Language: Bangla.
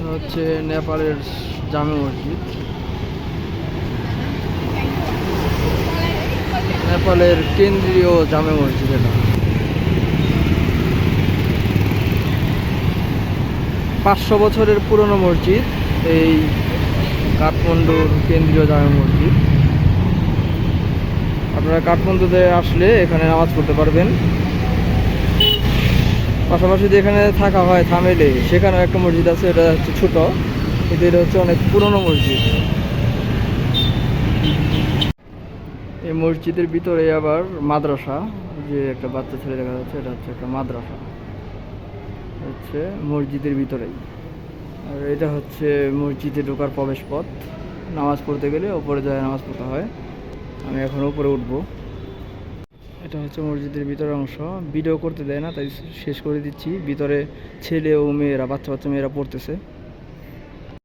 এটা হচ্ছে নেপালের জামে মসজিদ। নেপালের কেন্দ্রীয় জামে মসজিদ এটা। পাঁচশো বছরের পুরনো মসজিদ, এই কাঠমান্ডুর কেন্দ্রীয় জামে মসজিদ। আপনারা কাঠমান্ডুতে আসলে এখানে নামাজ পড়তে পারবেন। পাশাপাশি যেখানে থাকা হয় থামেলে, সেখানেও একটা মসজিদ আছে, এটা হচ্ছে ছোট, কিন্তু এটা হচ্ছে অনেক পুরনো মসজিদ। এই মসজিদের ভিতরে আবার মাদ্রাসা, যে একটা বাচ্চা ছেলে দেখা যাচ্ছে, এটা হচ্ছে একটা মাদ্রাসা। হচ্ছে মসজিদের ভিতরেই। আর এটা হচ্ছে মসজিদে ঢোকার প্রবেশ পথ নামাজ পড়তে গেলে ওপরে যায়, নামাজ পড়তে হয়। আমি এখন উপরে উঠবো। এটা হচ্ছে মসজিদের ভিতরের অংশ। ভিডিও করতে দেয় না, তাই শেষ করে দিচ্ছি। ভিতরে ছেলে ও মেয়েরা বাচ্চা বাচ্চা মেয়েরা পড়তেছে।